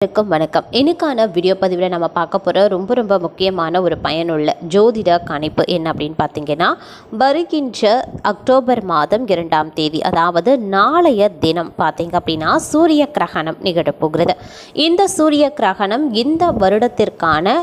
வணக்கம் வணக்கம். இன்னைக்கான வீடியோ பதிவில் நம்ம பார்க்க போகிற ரொம்ப ரொம்ப முக்கியமான ஒரு பயனுள்ள ஜோதிட கணிப்பு என்ன அப்படின்னு பார்த்தீங்கன்னா வருகின்ற அக்டோபர் மாதம் இரண்டாம் தேதி அதாவது நாளைய தினம் பார்த்தீங்க அப்படின்னா சூரிய கிரகணம் நிகழப்போகிறது இந்த சூரிய கிரகணம் இந்த வருடத்திற்கான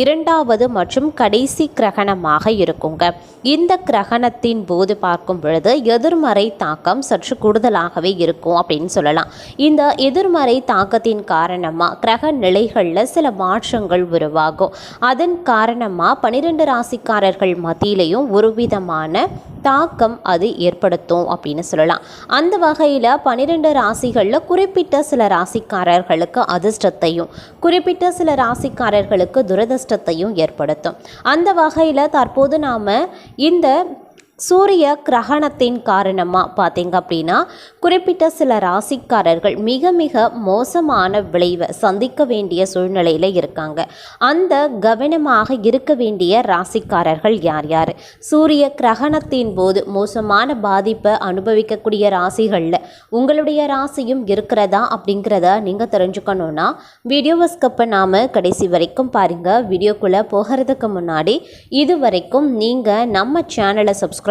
இரண்டாவது மற்றும் கடைசி கிரகணமாக இருக்குங்க. இந்த கிரகணத்தின் போது பார்க்கும் பொழுது எதிர்மறை தாக்கம் சற்று கூடுதலாகவே இருக்கும் அப்படின்னு சொல்லலாம். இந்த எதிர்மறை தாக்கத்தின் காரணமாக கிரக நிலைகளில் சில மாற்றங்கள் உருவாகும். அதன் காரணமாக பன்னிரெண்டு ராசிக்காரர்கள் மத்தியிலையும் ஒரு விதமான தாக்கம் அது ஏற்படுத்தும் அப்படின்னு சொல்லலாம். அந்த வகையில் பன்னிரெண்டு ராசிகளில் குறிப்பிட்ட சில ராசிக்காரர்களுக்கு அதிர்ஷ்டத்தையும் குறிப்பிட்ட சில ராசிக்காரர்களுக்கு துரதிர்ஷ்டத்தையும் ஏற்படுத்தும். அந்த வகையில் தற்போது நாம் இந்த சூரிய கிரகணத்தின் காரணமாக பார்த்தீங்க அப்படின்னா குறிப்பிட்ட சில ராசிக்காரர்கள் மிக மிக மோசமான விளைவை சந்திக்க வேண்டிய சூழ்நிலையில் இருக்காங்க. அந்த கவனமாக இருக்க வேண்டிய ராசிக்காரர்கள் யார் யார்? சூரிய கிரகணத்தின் போது மோசமான பாதிப்பை அனுபவிக்கக்கூடிய ராசிகளில் உங்களுடைய ராசியும் இருக்கிறதா அப்படிங்கிறத நீங்கள் தெரிஞ்சுக்கணுன்னா வீடியோவை ஸ்கப்பை நாம் கடைசி வரைக்கும் பாருங்கள் வீடியோக்குள்ளே போகிறதுக்கு முன்னாடி இது வரைக்கும் நீங்கள் நம்ம சேனலை சப்ஸ்கிரைப்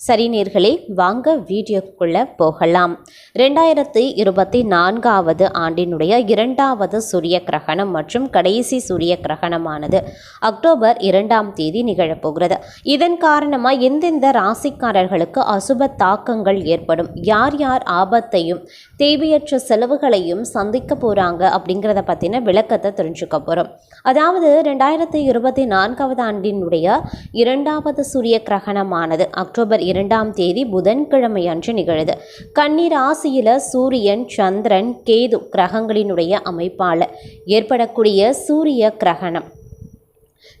சரி நேர்களே வாங்க வீடியோக்குள்ளே போகலாம். ரெண்டாயிரத்தி இருபத்தி நான்காவது ஆண்டினுடைய இரண்டாவது சூரிய கிரகணம் மற்றும் கடைசி சூரிய கிரகணமானது அக்டோபர் இரண்டாம் தேதி நிகழப்போகிறது. இதன் காரணமாக எந்தெந்த ராசிக்காரர்களுக்கு அசுப தாக்கங்கள் ஏற்படும் யார் யார் ஆபத்தையும் தேவையற்ற செலவுகளையும் சந்திக்க போகிறாங்க அப்படிங்கிறத பற்றின விளக்கத்தை தெரிஞ்சுக்க போகிறோம் அதாவது ரெண்டாயிரத்தி இருபத்தி நான்காவது ஆண்டினுடைய இரண்டாவது சூரிய கிரகணமானது அக்டோபர் இரண்டாம் தேதி புதன்கிழமை அன்று நிகழுது. கன்னி ராசியில் சூரியன் சந்திரன் கேது கிரகங்களினுடைய அமைப்பால் ஏற்படக்கூடிய சூரிய கிரகணம்.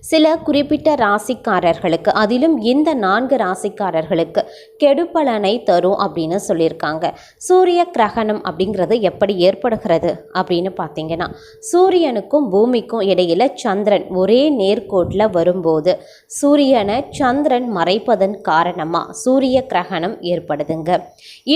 சில குறிப்பிட்ட ராசிக்காரர்களுக்கு அதிலும் இந்த நான்கு ராசிக்காரர்களுக்கு கெடுப்பலனை தரும் அப்படின்னு சொல்லியிருக்காங்க. சூரிய கிரகணம் அப்படிங்கிறது எப்படி ஏற்படுகிறது அப்படின்னு பார்த்தீங்கன்னா சூரியனுக்கும் பூமிக்கும் இடையில் சந்திரன் ஒரே நேர்கோட்டில் வரும்போது சூரியனை சந்திரன் மறைப்பதன் காரணமாக சூரிய கிரகணம் ஏற்படுதுங்க.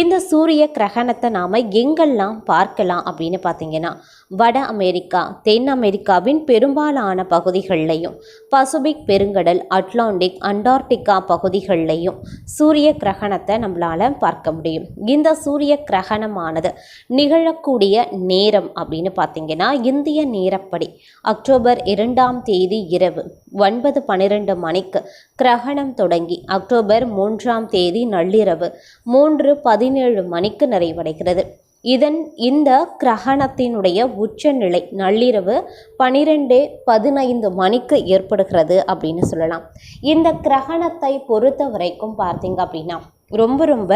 இந்த சூரிய கிரகணத்தை நாம் எங்கெல்லாம் பார்க்கலாம் அப்படின்னு பார்த்தீங்கன்னா வட அமெரிக்கா தென் அமெரிக்காவின் பெரும்பாலான பகுதிகளிலையும் பசுபிக் பெருங்கடல் அட்லாண்டிக் அண்டார்டிகா பகுதிகளிலையும் சூரிய கிரகணத்தை நம்மளால் பார்க்க முடியும். இந்த சூரிய கிரகணமானது நிகழக்கூடிய நேரம் அப்படின்னு பார்த்தீங்கன்னா இந்திய நேரப்படி அக்டோபர் இரண்டாம் தேதி இரவு ஒன்பது பன்னிரெண்டு மணிக்கு கிரகணம் தொடங்கி அக்டோபர் மூன்றாம் தேதி நள்ளிரவு மூன்று பதினேழு மணிக்கு நிறைவடைகிறது. இதன் இந்த கிரகணத்தினுடைய உச்சநிலை நள்ளிரவு பனிரெண்டு பதினைந்து மணிக்கு ஏற்படுகிறது அப்படின்னு சொல்லலாம். இந்த கிரகணத்தை பொறுத்த வரைக்கும் பார்த்தீங்க அப்படின்னா ரொம்ப ரொம்ப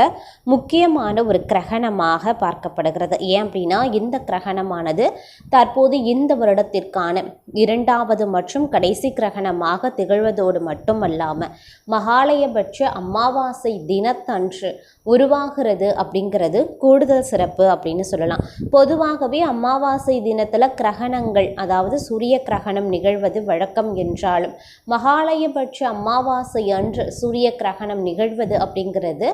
முக்கியமான ஒரு கிரகணமாக பார்க்கப்படுகிறது. ஏன் அப்படின்னா இந்த கிரகணமானது தற்போது இந்த வருடத்திற்கான இரண்டாவது மற்றும் கடைசி கிரகணமாக திகழ்வதோடு மட்டுமல்லாமல் மகாலயபட்ச அமாவாசை தினத்தன்று உருவாகிறது அப்படிங்கிறது கூடுதல் சிறப்பு அப்படின்னு சொல்லலாம். பொதுவாகவே அமாவாசை தினத்தில் கிரகணங்கள் அதாவது சூரிய கிரகணம் நிகழ்வது வழக்கம் என்றாலும் மகாலயபட்ச அமாவாசை அன்று சூரிய கிரகணம் நிகழ்வது அப்படிங்கிறது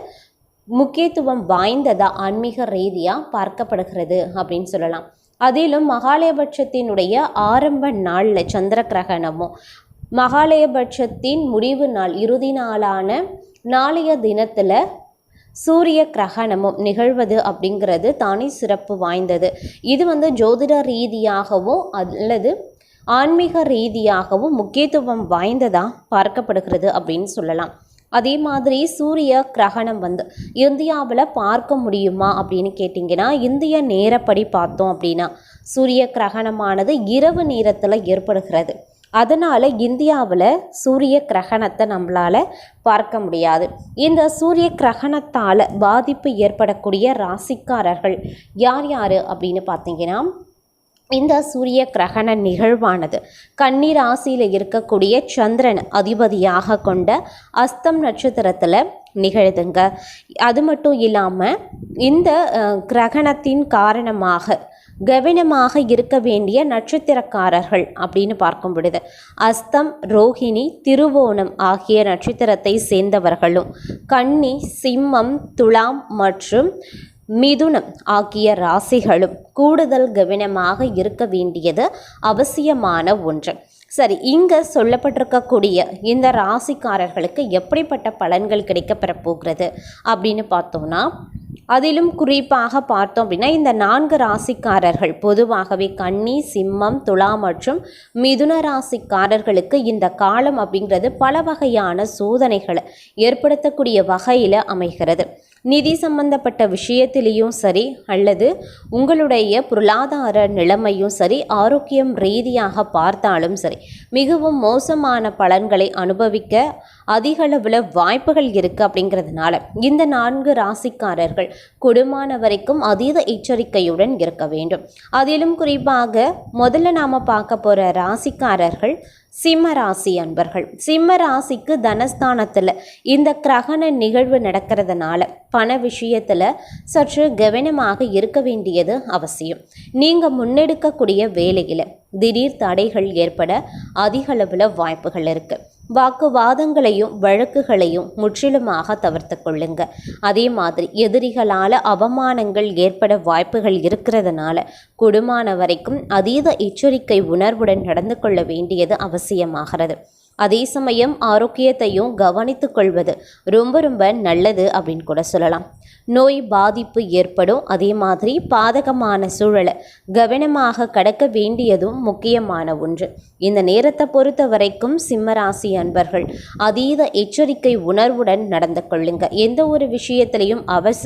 முக்கியத்துவம் வாய்ந்ததா ஆன்மீக ரீதியாக பார்க்கப்படுகிறது அப்படின்னு சொல்லலாம். அதிலும் மகாலயபட்சத்தினுடைய ஆரம்ப நாளில் சந்திர கிரகணமும் மகாலயபட்சத்தின் முடிவு நாள் இறுதி நாளான நாளைய தினத்தில் சூரிய கிரகணமும் நிகழ்வது அப்படிங்கிறது தானே சிறப்பு வாய்ந்தது. இது வந்து ஜோதிட ரீதியாகவும் அல்லது ஆன்மீக ரீதியாகவும் முக்கியத்துவம் வாய்ந்ததாக பார்க்கப்படுகிறது அப்படின்னு சொல்லலாம். அதே மாதிரி சூரிய கிரகணம் வந்து இந்தியாவில் பார்க்க முடியுமா அப்படின்னு கேட்டிங்கன்னா இந்திய நேரப்படி பார்த்தோம் அப்படின்னா சூரிய கிரகணமானது இரவு நேரத்தில் ஏற்படுகிறது. அதனால் இந்தியாவில் சூரிய கிரகணத்தை நம்மளால் பார்க்க முடியாது. இந்த சூரிய கிரகணத்தால் பாதிப்பு ஏற்படக்கூடிய ராசிக்காரர்கள் யார் யார் அப்படின்னு பார்த்தீங்கன்னா இந்த சூரிய கிரகண நிகழ்வானது கன்னி ராசியில் இருக்கக்கூடிய சந்திரன் அதிபதியாக கொண்ட அஸ்தம் நட்சத்திரத்தில் நிகழுதுங்க. அது மட்டும் இல்லாமல் இந்த கிரகணத்தின் காரணமாக கவனமாக இருக்க வேண்டிய நட்சத்திரக்காரர்கள் அப்படின்னு பார்க்கும் பொழுது அஸ்தம் ரோஹிணி திருவோணம் ஆகிய நட்சத்திரத்தை சேர்ந்தவர்களும் கன்னி சிம்மம் துலாம் மற்றும் மிதுனம் ஆகிய ராசிகளும் கூடுதல் கவனமாக இருக்க வேண்டியது அவசியமான ஒன்று. சரி இங்கே சொல்லப்பட்டிருக்கக்கூடிய இந்த ராசிக்காரர்களுக்கு எப்படிப்பட்ட பலன்கள் கிடைக்கப்பெற போகிறது அப்படின்னு பார்த்தோம்னா அதிலும் குறிப்பாக பார்த்தோம் அப்படின்னா இந்த நான்கு ராசிக்காரர்கள் பொதுவாகவே கன்னி சிம்மம் துலா மற்றும் மிதுன ராசிக்காரர்களுக்கு இந்த காலம் அப்படிங்கிறது பல வகையான சோதனைகளை ஏற்படுத்தக்கூடிய வகையில் அமைகிறது. நிதி சம்பந்தப்பட்ட விஷயத்திலையும் சரி அல்லது உங்களுடைய பொருளாதார நிலைமையும் சரி ஆரோக்கியம் ரீதியாக பார்த்தாலும் சரி மிகவும் மோசமான பலன்களை அனுபவிக்க அதிகளவில் வாய்ப்புகள் இருக்குது அப்படிங்கிறதுனால இந்த நான்கு ராசிக்காரர்கள் கொடுமான வரைக்கும் அதீத எச்சரிக்கையுடன் இருக்க வேண்டும். அதிலும் குறிப்பாக முதல்ல நாம் பார்க்க போகிற ராசிக்காரர்கள் சிம்மராசி அன்பர்கள். சிம்மராசிக்கு தனஸ்தானத்தில் இந்த கிரகண நிகழ்வு நடக்கிறதுனால பண விஷயத்தில் சற்று கவனமாக இருக்க வேண்டியது அவசியம். நீங்கள் முன்னெடுக்கக்கூடிய வேலையில் திடீர் தடைகள் ஏற்பட அதிகளவில் வாய்ப்புகள் இருக்குது வாக்குவாதங்களையும் வழக்குகளையும் முற்றிலுமாக தவிர்த்து கொள்ளுங்க. அதே மாதிரி எதிரிகளால் அவமானங்கள் ஏற்பட வாய்ப்புகள் இருக்கிறதுனால குடுமான வரைக்கும் அதீத எச்சரிக்கை உணர்வுடன் நடந்து கொள்ள வேண்டியது அவசியமாகிறது. அதே சமயம் ஆரோக்கியத்தையும் கவனித்து கொள்வது ரொம்ப ரொம்ப நல்லது அப்படின்னு கூட சொல்லலாம். நோய் பாதிப்பு ஏற்படும். அதே மாதிரி பாதகமான சூழலை கவனமாக கடக்க வேண்டியதும் முக்கியமான ஒன்று. இந்த நேரத்தை பொறுத்த வரைக்கும் சிம்மராசி அன்பர்கள் அதீத எச்சரிக்கை உணர்வுடன் நடந்து கொள்ளுங்க. எந்த ஒரு விஷயத்திலையும் அவச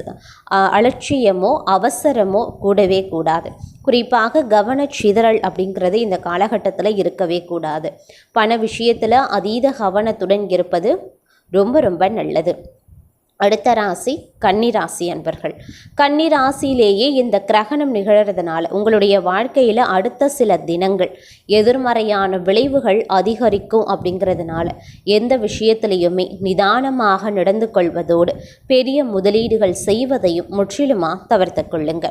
அலட்சியமோ அவசரமோ கூடவே கூடாது. குறிப்பாக கவனச்சிதறல் அப்படிங்கிறது இந்த காலகட்டத்தில் இருக்கவே கூடாது. பண விஷயத்தில் அதீத கவனத்துடன் இருப்பது ரொம்ப ரொம்ப நல்லது. அடுத்த ராசி கன்னிராசி அன்பர்கள். கன்னிராசியிலேயே இந்த கிரகணம் நிகழறதுனால உங்களுடைய வாழ்க்கையில் அடுத்த சில தினங்கள் எதிர்மறையான விளைவுகள் அதிகரிக்கும் அப்படிங்கிறதுனால எந்த விஷயத்திலையுமே நிதானமாக நடந்து கொள்வதோடு பெரிய முதலீடுகள் செய்வதையும் முற்றிலுமாக தவிர்த்து கொள்ளுங்க.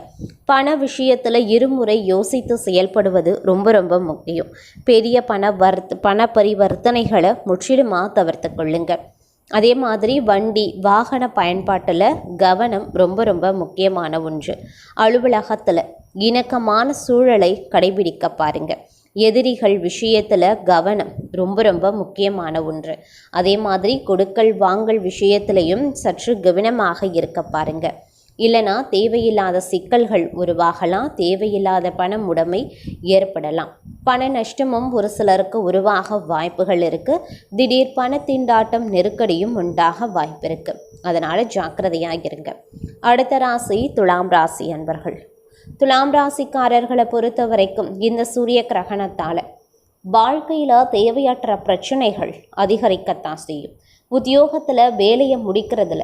பண விஷயத்தில் இருமுறை யோசித்து செயல்படுவது ரொம்ப ரொம்ப முக்கியம். பெரிய பண வர்த் பண பரிவர்த்தனைகளை முற்றிலுமாக தவிர்த்து கொள்ளுங்கள் அதே மாதிரி வண்டி வாகன பயன்பாட்டில் கவனம் ரொம்ப ரொம்ப முக்கியமான ஒன்று. அலுவலகத்தில் இணக்கமான சூழலை கடைபிடிக்க பாருங்கள் எதிரிகள் விஷயத்தில் கவனம் ரொம்ப ரொம்ப முக்கியமான ஒன்று. அதே மாதிரி கொடுக்கல் வாங்கல் விஷயத்திலையும் சற்று கவனமாக இருக்க பாருங்கள் இல்லைனா தேவையில்லாத சிக்கல்கள் உருவாகலாம் தேவையில்லாத பண உடைமை ஏற்படலாம். பண நஷ்டமும் ஒரு சிலருக்கு உருவாக வாய்ப்புகள் இருக்குது திடீர் பண திண்டாட்டம் நெருக்கடியும் உண்டாக வாய்ப்பு இருக்குது அதனால் ஜாக்கிரதையாக இருங்க. அடுத்த ராசி துலாம் ராசி அன்பர்கள். துலாம் ராசிக்காரர்களை பொறுத்த வரைக்கும் இந்த சூரிய கிரகணத்தால் வாழ்க்கையில் தேவையற்ற பிரச்சனைகள் அதிகரிக்கத்தான் செய்யும். உத்தியோகத்தில் வேலையை முடிக்கிறதுல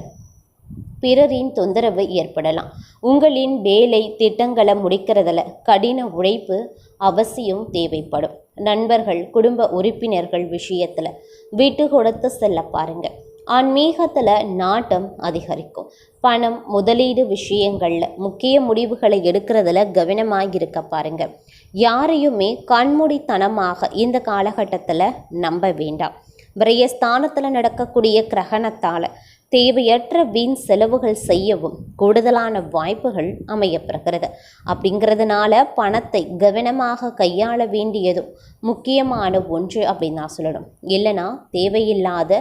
பிறரின் தொந்தரவு ஏற்படலாம். உங்களின் வேலை திட்டங்களை முடிக்கிறதுல கடின உழைப்பு அவசியம் தேவைப்படும். நண்பர்கள் குடும்ப உறுப்பினர்கள் விஷயத்தில் விட்டு கொடுத்து செல்ல பாருங்க. ஆன்மீகத்தில் நாட்டம் அதிகரிக்கும். பணம் முதலீடு விஷயங்களில் முக்கிய முடிவுகளை எடுக்கிறதுல கவனமாக இருக்க பாருங்க. யாரையுமே கண்மூடித்தனமாக இந்த காலகட்டத்தில் நம்ப வேண்டாம். விரயஸ்தானத்தில் நடக்கக்கூடிய கிரகணத்தால் தேவையற்ற வீண் செலவுகள் செய்யவும் கூடுதலான வாய்ப்புகள் அமையப்படுகிறது அப்படிங்கிறதுனால பணத்தை கவனமாக கையாள வேண்டியதும் முக்கியமான ஒன்று அப்படின்னு நான் சொல்லணும். இல்லைனா தேவையில்லாத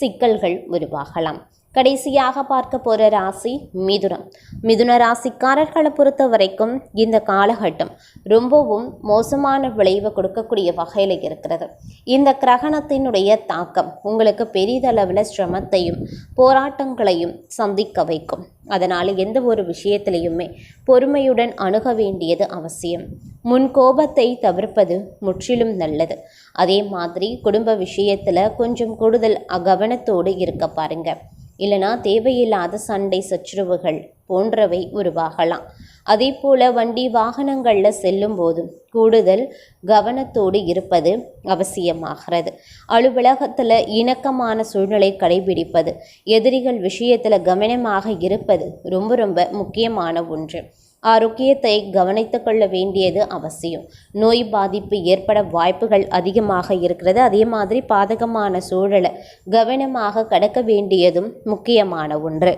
சிக்கல்கள் உருவாகலாம். கடைசியாக பார்க்க போகிற ராசி மிதுனம். மிதுன ராசிக்காரர்களை பொறுத்த வரைக்கும் இந்த காலகட்டம் ரொம்பவும் மோசமான விளைவை கொடுக்கக்கூடிய வகையில் இருக்கிறது. இந்த கிரகணத்தினுடைய தாக்கம் உங்களுக்கு பெரிதளவில் சிரமத்தையும் போராட்டங்களையும் சந்திக்க வைக்கும். அதனால் எந்த ஒரு விஷயத்திலையுமே பொறுமையுடன் அணுக வேண்டியது அவசியம். முன் கோபத்தை தவிர்ப்பது முற்றிலும் நல்லது. அதே மாதிரி குடும்ப விஷயத்தில் கொஞ்சம் கூடுதல் அகவனத்தோடு இருக்க பாருங்கள் இல்லைனா தேவையில்லாத சண்டை சச்சுரவுகள் போன்றவை உருவாகலாம். அதே போல் வண்டி வாகனங்களில் செல்லும் போதும் கூடுதல் கவனத்தோடு இருப்பது அவசியமாகிறது. அலுவலகத்தில் இணக்கமான சூழ்நிலை கடைபிடிப்பது எதிரிகள் விஷயத்தில் கவனமாக இருப்பது ரொம்ப ரொம்ப முக்கியமான ஒன்று. ஆரோக்கியத்தை கவனித்து கொள்ள வேண்டியது அவசியம். நோய் பாதிப்பு ஏற்பட வாய்ப்புகள் அதிகமாக இருக்கிறது. அதே மாதிரி பாதகமான சூழலை கவனமாக கடக்க வேண்டியதும் முக்கியமான ஒன்று.